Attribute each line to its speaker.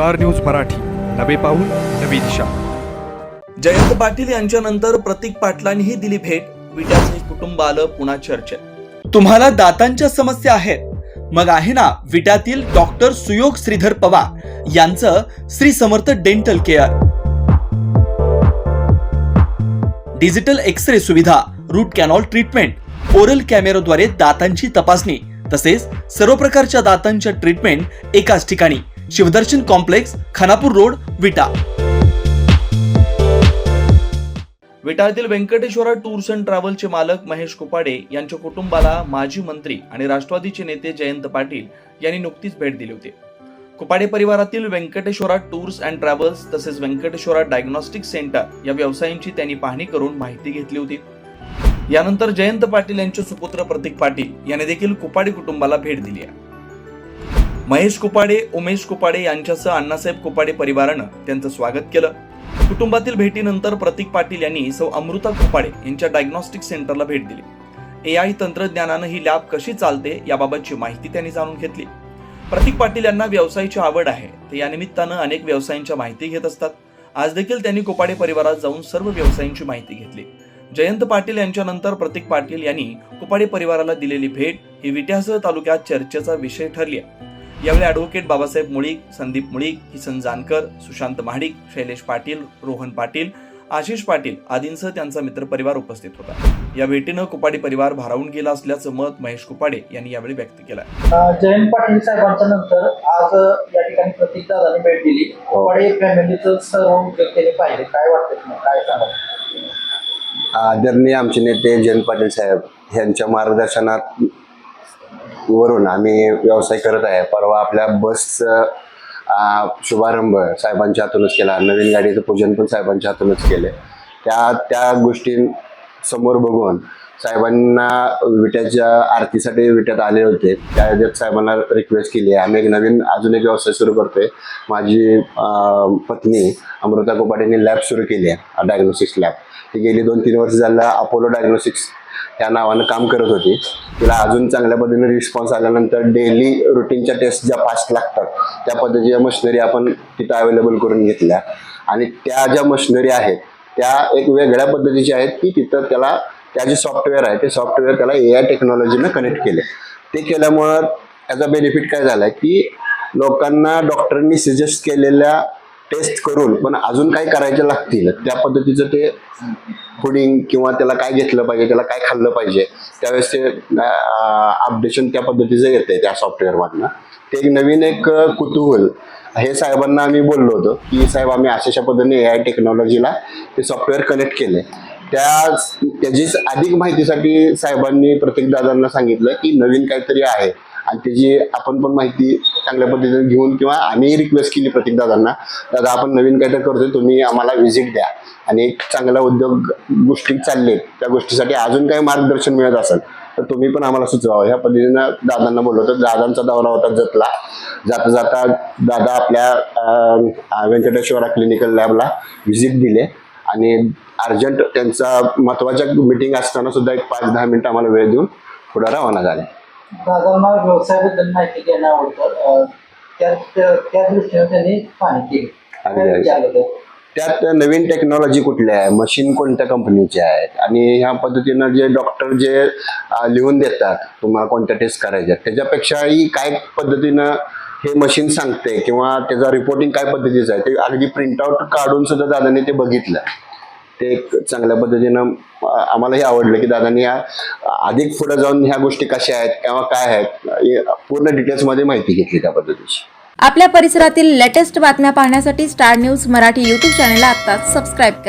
Speaker 1: Star news Marathi. नवे पाऊल नवी दिशा.
Speaker 2: जयंत पाटील यांच्यानंतर प्रतीक पाटलांनीही दिली भेट. विट्याचे कुटुंब आलं पुन्हा चर्चेत. तुम्हाला दातांच्या समस्या आहेत. मग आहे ना विट्यातील डॉक्टर सुयोग श्रीधर पवार यांचं Shri Samarth dental care. Digital X ray सुविधा रूट कॅनॉल ट्रीटमेंट ओरल कॅमेराद्वारे दातांची तपासणी तसेच सर्व प्रकारच्या दातांच्या ट्रीटमेंट एकाच ठिकाणी. Shivdarshan complex Khanapur road Vita. विटाळतील Venkateshwara tours and ट्रॅव्हलचे मालक महेश कुपाडे यांच्या कुटुंबाला माजी मंत्री आणि राष्ट्रवादीचे नेते जयंत पाटील यांनी नुकतीच भेट दिली होती. कुपाडे परिवारातील व्यंकटेश्वरा टूर्स अँड ट्रॅव्हल्स तसेच व्यंकटेश्वरा डायग्नॉस्टिक सेंटर या व्यवसायांची त्यांनी पाहणी करून माहिती घेतली होती. यानंतर जयंत पाटील यांचे सुपुत्र प्रतीक पाटील याने देखील कुपाडे कुटुंबाला भेट दिली आहे. महेश कुपाडे उमेश कुपाडे यांच्यासह अण्णासाहेब कुपाडे परिवारानं त्यांचं स्वागत केलं. कुटुंबातील भेटीनंतर प्रतीक पाटील यांनी सौ अमृता कुपाडे यांच्या डायग्नॉस्टिक सेंटरला भेट दिली. ए आय तंत्रज्ञानानं ही लॅब कशी चालते याबाबतची माहिती त्यांनी जाणून घेतली. प्रतीक पाटील यांना व्यवसायाची आवड आहे ते या निमित्तानं अनेक व्यवसायांच्या माहिती घेत असतात. आज देखील त्यांनी कुपाडे परिवारात जाऊन सर्व व्यवसायांची माहिती घेतली. जयंत पाटील यांच्यानंतर प्रतीक पाटील यांनी कुपाडे परिवाराला दिलेली भेट ही विट्यासह तालुक्यात चर्चेचा विषय ठरली आहे. यावेळी ॲडव्होकेट बाबासाहेब मुळीक संदीप मुळीक किसन जानकर सुशांत महाडिक शैलेश पाटील रोहन पाटील आशिष पाटील आदींसह त्यांचा मित्रपरिवार उपस्थित होता. या भेटीनं कुपाडे परिवार भारावून गेला असल्याचं मत महेश कुपाडे यांनी यावेळी व्यक्त केलं
Speaker 3: जयंत पाटील साहेबांच्या नंतर आज या ठिकाणी प्रतीक दादांनी भेट दिली. वडे फॅमिलीचं सर्व त्यांनी पाहिले काय वाटतं काय सांगा?
Speaker 4: आदरणीय आमचे नेते जयंत पाटील साहेब यांच्या मार्गदर्शनात वरून आम्ही व्यवसाय करत आहे. परवा आपल्या बसचं शुभारंभ साहेबांच्या हातूनच केला. नवीन गाडीचं पूजन पण साहेबांच्या हातूनच केले. त्या त्या गोष्टी समोर बघून साहेबांना विट्याच्या आरतीसाठी विट्यात आले होते. त्या ह्याच्यात साहेबांना रिक्वेस्ट केली. आहे आम्ही एक नवीन अजून एक व्यवसाय सुरू करतोय. माझी पत्नी अमृता कोपाटेने लॅब सुरू केली आहे डायग्नोस्टिक्स लॅब ती गेली दोन तीन वर्ष झालं अपोलो डायग्नोस्टिक्स त्या नावानं काम करत होती. तिला अजून चांगल्या पद्धतीने रिस्पॉन्स आल्यानंतर डेली रुटीनच्या टेस्ट ज्या फास्ट लागतात त्या पद्धतीच्या मशिनरी आपण तिथं अवेलेबल करून घेतल्या. आणि त्या ज्या मशिनरी आहेत त्या एक वेगळ्या पद्धतीच्या आहेत की तिथं त्याला त्या जे सॉफ्टवेअर आहे ते सॉफ्टवेअर त्याला ए आय टेक्नॉलॉजीनं कनेक्ट केले. ते केल्यामुळं त्याचा बेनिफिट काय झाला की लोकांना डॉक्टरांनी सजेस्ट केलेल्या टेस्ट करून पण अजून काय करायचे लागतील? त्या पद्धतीचं ते फुडिंग किंवा त्याला काय घेतलं पाहिजे त्याला काय खाल्लं पाहिजे त्यावेळेस ते अपडेशन त्या पद्धतीचं येते त्या सॉफ्टवेअरमधनं ते एक नवीन एक कुतूहल. हे साहेबांना आम्ही बोललो होतो की साहेब आम्ही अशाशा पद्धतीने ए आय टेक्नॉलॉजीला ते सॉफ्टवेअर कनेक्ट केले त्या त्याची अधिक माहितीसाठी साहेबांनी प्रत्येक दादांना सांगितलं की नवीन काहीतरी आहे. आणि त्याची आपण पण माहिती चांगल्या पद्धतीने घेऊन किंवा आम्ही रिक्वेस्ट केली प्रत्येक दादांना दादा आपण नवीन काहीतरी करतोय तुम्ही आम्हाला व्हिजिट द्या. आणि एक चांगला उद्योग गोष्टी चालले त्या गोष्टीसाठी अजून काही मार्गदर्शन मिळत असेल तर तुम्ही पण आम्हाला सुचवावं. ह्या पद्धतीनं दादांना बोललो दादांचा दौरा होता जतला. जाता जाता दादा आपल्या व्यंकटेश्वरा क्लिनिकल लॅबला व्हिजिट दिले. आणि अर्जंट त्यांचा महत्त्वाच्या मिटिंग असताना सुद्धा एक पाच दहा मिनिटं आम्हाला वेळ देऊन पुढे रवाना झाले
Speaker 3: दादांना व्यवसायाबद्दल माहिती घेणं आवडतं. त्या दृष्टीने त्यांनी पाहणी केली?
Speaker 4: त्यात नवीन टेक्नॉलॉजी कुठल्या आहे? मशीन कोणत्या कंपनीचे आहेत? आणि ह्या पद्धतीनं जे डॉक्टर जे लिहून देतात तुम्हाला कोणत्या टेस्ट करायच्या त्याच्यापेक्षाही काय पद्धतीनं हे मशीन सांगते किंवा त्याचा रिपोर्टिंग काय पद्धतीचं आहे ते अगदी प्रिंटआउट काढून सुद्धा दादाने ते बघितलं. ते एक चांगल्या पद्धतीनं आम्हालाही आवडलं की दादांनी या अधिक पुढे जाऊन ह्या गोष्टी कशा आहेत किंवा काय आहेत पूर्ण डिटेल्समध्ये माहिती घेतली त्या पद्धतीची.
Speaker 5: आपल्या परिसरातील लेटेस्ट बातम्या पाहण्यासाठी स्टार न्यूज मराठी यूट्यूब चॅनलला आत्ताच सबस्क्राईब करा.